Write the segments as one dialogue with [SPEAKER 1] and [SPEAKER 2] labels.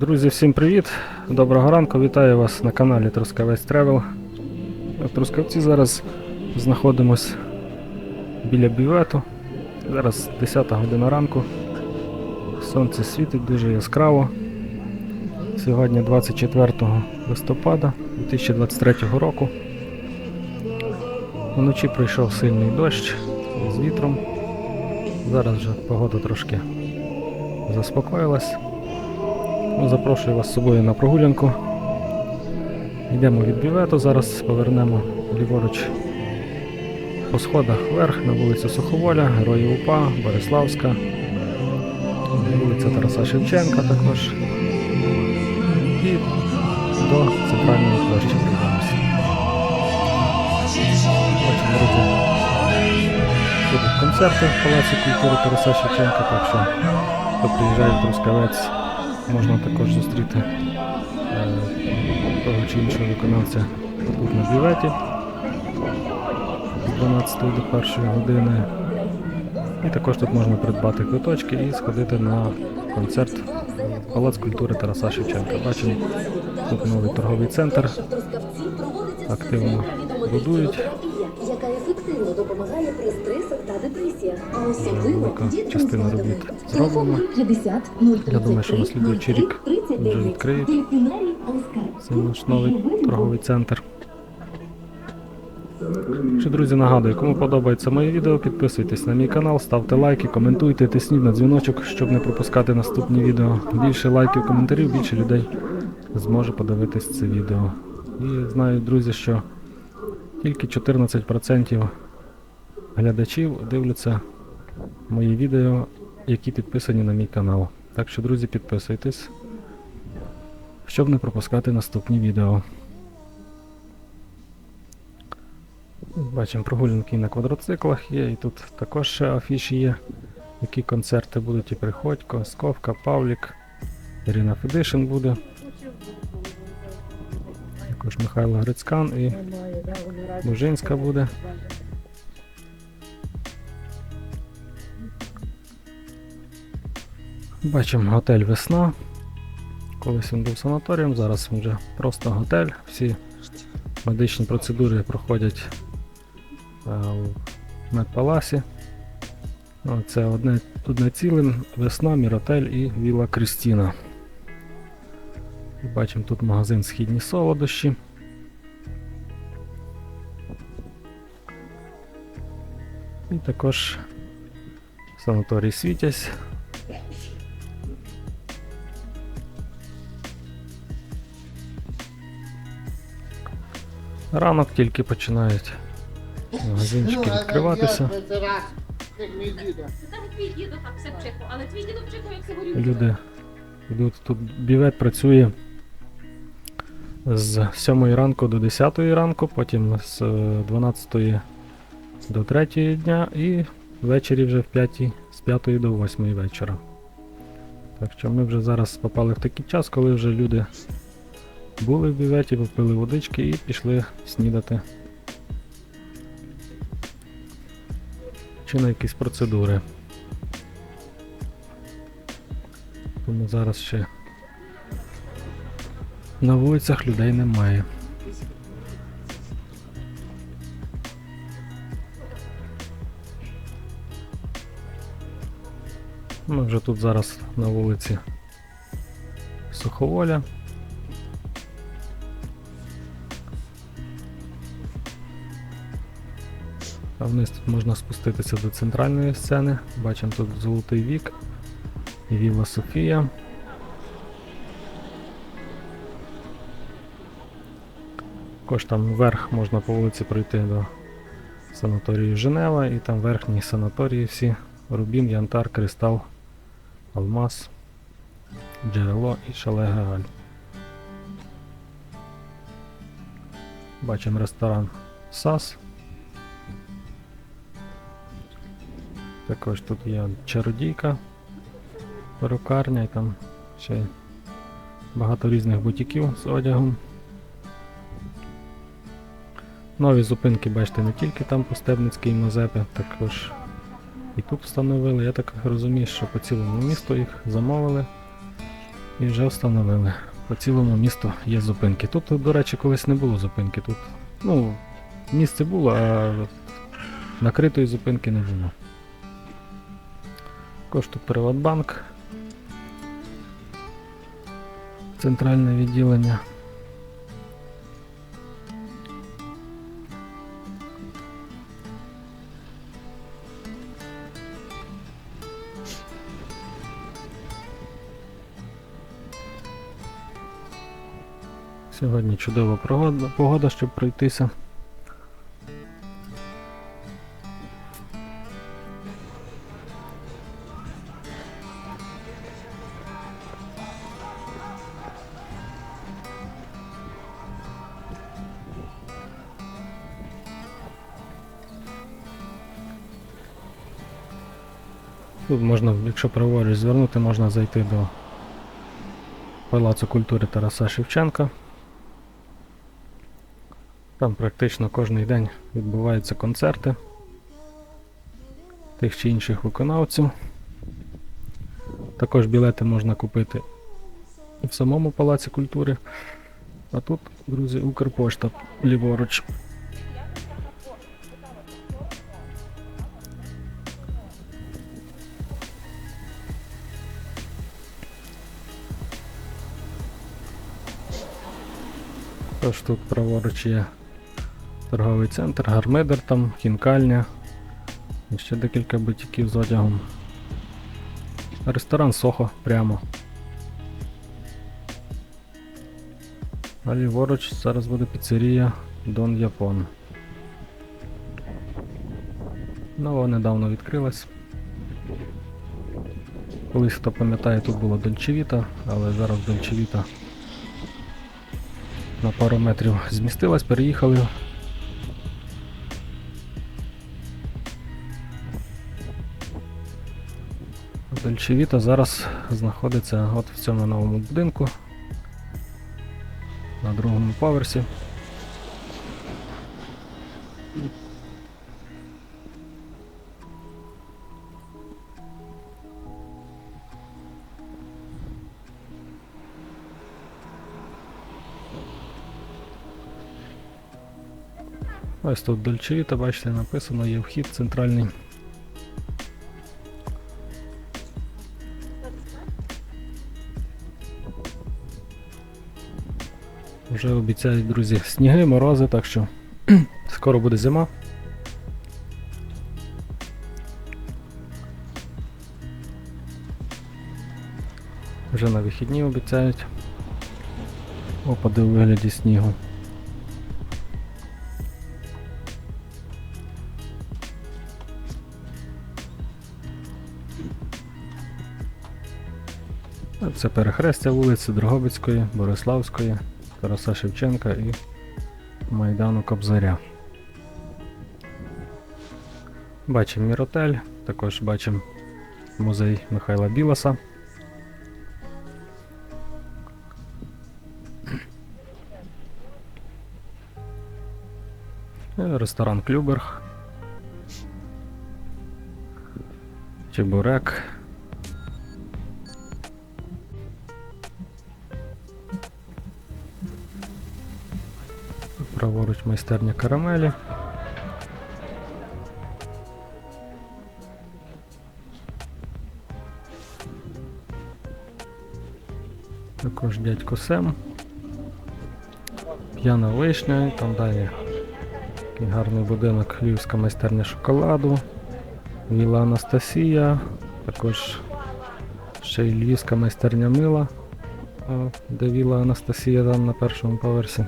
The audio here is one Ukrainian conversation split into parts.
[SPEAKER 1] Друзі, всім привіт! Доброго ранку, вітаю вас на каналі Трускавець Тревел. В Трускавці зараз знаходимось біля бювету. Зараз 10 година ранку. Сонце світить дуже яскраво. Сьогодні 24 листопада 2023 року. Вночі прийшов сильний дощ з вітром. Зараз вже погода трошки заспокоїлась. Запрошую вас з собою на прогулянку. Йдемо від бювету, зараз повернемо ліворуч по сходах вверх на вулицю Суховоля, Героїв УПА, Бориславська, вулиця Тараса Шевченка також. І до центральної площі прийдемося. Бачимо, друзі, будуть концерти в Палаці культури Тараса Шевченка, так що хто приїжджає в Трускавець, можна також зустріти е, того чи іншого виконавця тут на бюветі з 12 до 1 години. І також тут можна придбати квиточки і сходити на концерт Палац культури Тараса Шевченка. Бачимо, тут новий торговий центр активно будують.
[SPEAKER 2] Особливо
[SPEAKER 1] частина робіт зроблена. Я думаю, що на слідуючий рік вже відкриють. Це наш новий торговий центр. Що, друзі, нагадую, кому подобається моє відео, підписуйтесь на мій канал, ставте лайки, коментуйте, тисніть на дзвіночок, щоб не пропускати наступні відео. Більше лайків, коментарів, більше людей зможе подивитись це відео. І знаю, друзі, що тільки 14% глядачів дивляться мої відео, які підписані на мій канал. Так що, друзі, підписуйтесь щоб не пропускати наступні відео. Бачимо прогулянки на квадроциклах є, і тут також афіші є, які концерти будуть і Приходько, Сковка, Павлік, Ірина Федишин буде. Також Михайло Грицькан і Бужинська буде. Бачимо готель Весна. Колись він був санаторієм, зараз він вже просто готель. Всі медичні процедури проходять е, в медпаласі. Ну, Це одне, одне ціле, весна, Міротель і Віла Крістіна. Бачимо тут магазин Східні солодощі. І також санаторій Світязь. Ранок тільки починають магазинчики відкриватися.
[SPEAKER 3] Це горілка.
[SPEAKER 1] Люди йдуть тут бівет працює з 7 ранку до 10 ранку, потім з е, 12 до 3 дня і ввечері вже в 5, з 5 до 8 вечора. Так що ми вже зараз попали в такий час, коли вже люди були в біветі, попили водички і пішли снідати. Чи на якісь процедури. Тому зараз ще на вулицях людей немає. Ми вже тут зараз на вулиці Суховоля. А вниз тут можна спуститися до центральної сцени. Бачимо тут Золотий вік і Вілла Софія. Також там вверх можна по вулиці пройти до санаторію Женева і там верхні санаторії всі. Рубін, Янтар, Кристал, Алмаз, Джерело і Шале Гагаль. Бачимо ресторан САС. Також тут є чародійка, перукарня і там ще багато різних бутіків з одягом. Нові зупинки, бачите, не тільки там по і Мазепи, також і тут встановили. Я так розумію, що по цілому місту їх замовили. І вже встановили. По цілому місту є зупинки. Тут, до речі, колись не було зупинки. Тут, ну, місце було, а накритої зупинки не було. Також тут Приватбанк. Центральне відділення. Сьогодні чудова погода, щоб пройтися. Тут можна, якщо праворуч звернути, можна зайти до Палацу культури Тараса Шевченка. Там практично кожен день відбуваються концерти тих чи інших виконавців. Також білети можна купити і в самому Палаці культури. А тут, друзі, Укрпошта ліворуч. Тож тут праворуч є торговий центр, гармидер там, хінкальня. І ще декілька бутіків з одягом. Ресторан Сохо прямо. А ліворуч зараз буде піцерія Дон Япон. Нова недавно відкрилась. Колись хто пам'ятає, тут було Дольчевіта, але зараз Дольчевіта на пару метрів змістилась, переїхали. Дольчевіта зараз знаходиться от в цьому новому будинку на другому поверсі. Ось тут Дольчевіта, бачите, написано, є вхід центральний. Вже обіцяють, друзі, сніги, морози, так що скоро буде зима. Вже на вихідні обіцяють. Опади у вигляді снігу. Це перехрестя вулиці Дрогобицької, Бориславської, Тараса Шевченка і Майдану Кобзаря. Бачимо Міротель, також бачимо музей Михайла Білоса. Ресторан Клюберг. Чебурек. Праворуч майстерня карамелі. Також дядько Сем. П'яна вишня, там далі такий гарний будинок Львівська майстерня шоколаду. Віла Анастасія, також ще й Львівська майстерня мила, де Віла Анастасія там на першому поверсі.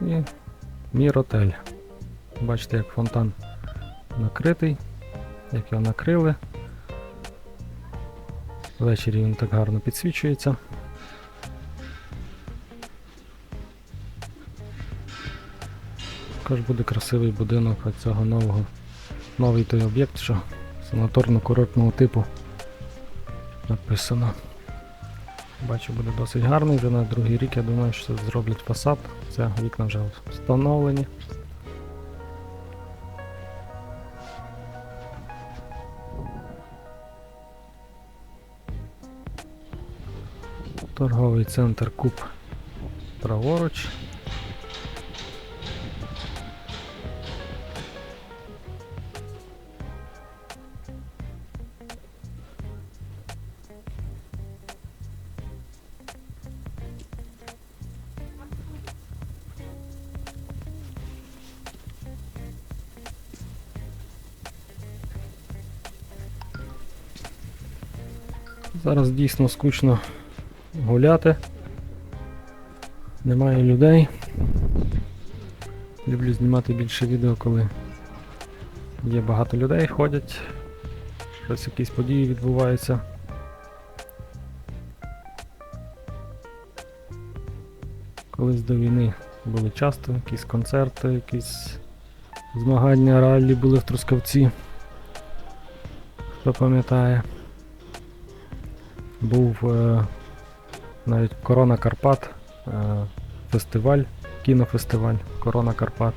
[SPEAKER 1] І Міротель. Бачите, як фонтан накритий, як його накрили. Ввечері він так гарно підсвічується. Також буде красивий будинок цього нового. Новий той об'єкт, що санаторно-курортного типу написано. Бачу, буде досить гарний. Вже на другий рік, я думаю, що зроблять фасад. Це вікна вже встановлені. Торговий центр Куб праворуч. Зараз дійсно скучно гуляти. Немає людей. Люблю знімати більше відео, коли є багато людей, ходять, щось якісь події відбуваються. Колись до війни були часто якісь концерти, якісь змагання раллі були в Трускавці. Хто пам'ятає. Був е, навіть Корона Карпат, е, фестиваль, кінофестиваль Корона Карпат.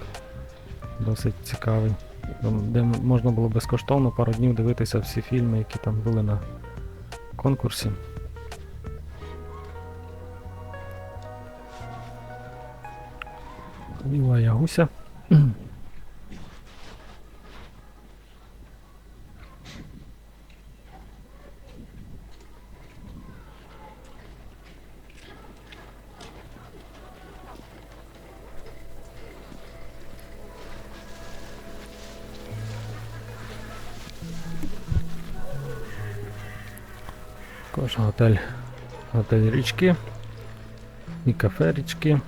[SPEAKER 1] Досить цікавий. Де можна було безкоштовно пару днів дивитися всі фільми, які там були на конкурсі. Біла Ягуся. Готель, готель річки і кафе річки.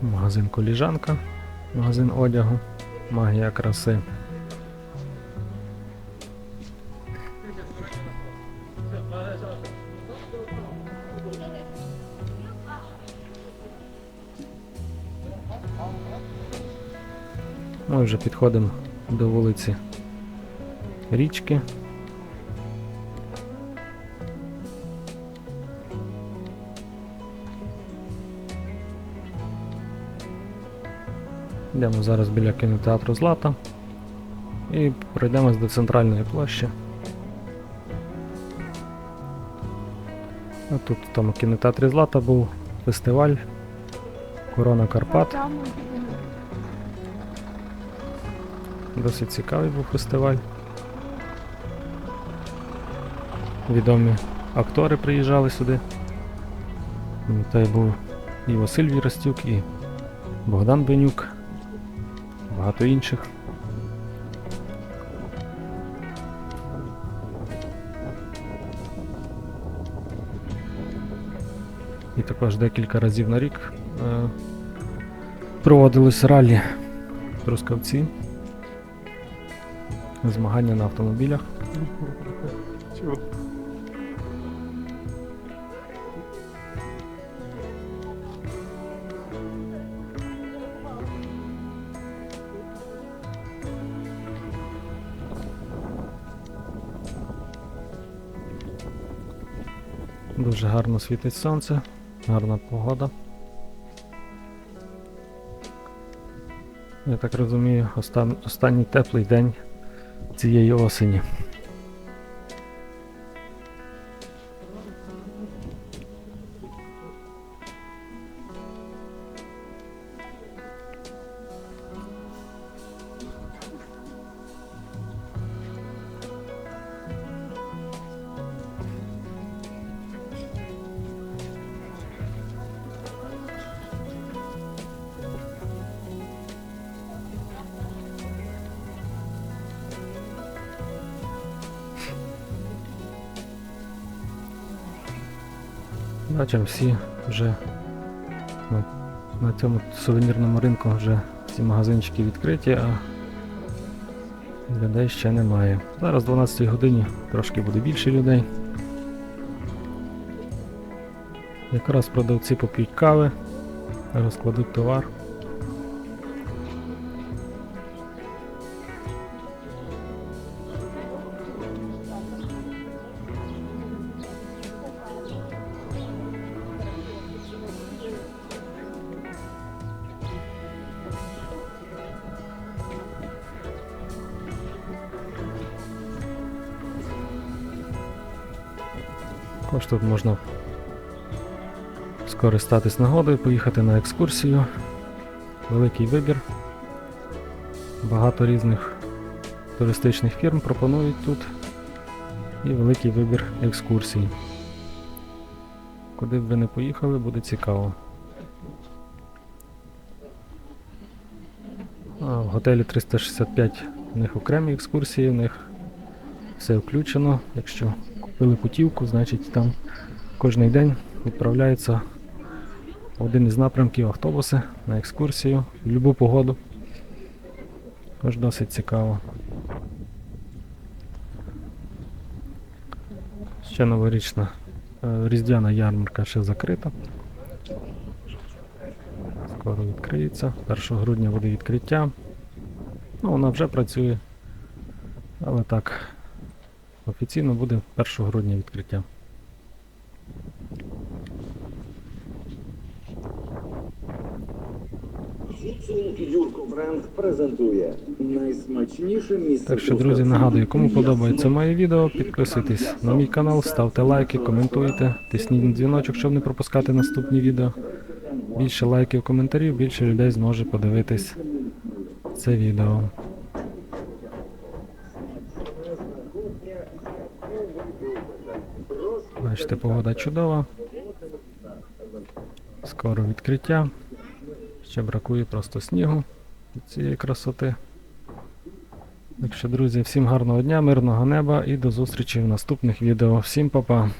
[SPEAKER 1] Магазин коліжанка, магазин одягу, магія краси. Ми вже підходимо до вулиці річки. Йдемо зараз біля кінотеатру Злата і пройдемось до центральної площі. А тут в тому кінотеатрі Злата був фестиваль Корона Карпат. Досить цікавий був фестиваль. Відомі актори приїжджали сюди. Пам'ятаю, був і Василь Вірастюк, і Богдан Бенюк, багато інших. І також декілька разів на рік е, проводилось ралі Трускавці. Змагання на автомобілях. Дуже гарно світить сонце, гарна погода. Я так розумію, остан- останній теплий день цієї осені. Бачимо, всі вже на, на цьому сувенірному ринку вже всі магазинчики відкриті, а людей ще немає. Зараз 12 годині трошки буде більше людей. Якраз продавці поп'ють кави, розкладуть товар. Також тут можна скористатись нагодою, поїхати на екскурсію. Великий вибір. Багато різних туристичних фірм пропонують тут. І великий вибір екскурсій. Куди б ви не поїхали, буде цікаво. А, в готелі 365 у них окремі екскурсії, у них все включено. Якщо купили путівку, значить там кожен день відправляється один із напрямків автобуси на екскурсію в будь-яку погоду. Тож досить цікаво. Ще новорічна е, різдвяна ярмарка ще закрита. Скоро відкриється. 1 грудня буде відкриття. Ну, вона вже працює. Але так, офіційно буде 1 грудня відкриття.
[SPEAKER 4] Юрко бренд презентує найсмачніше місце.
[SPEAKER 1] Так що, друзі, нагадую, кому подобається моє відео, підписуйтесь на мій канал, ставте лайки, коментуйте, тисніть дзвіночок, щоб не пропускати наступні відео. Більше лайків, коментарів, більше людей зможе подивитись це відео. Бачите, погода чудова. Скоро відкриття. Ще бракує просто снігу від цієї красоти. Так що, друзі, всім гарного дня, мирного неба і до зустрічі в наступних відео. Всім па-па!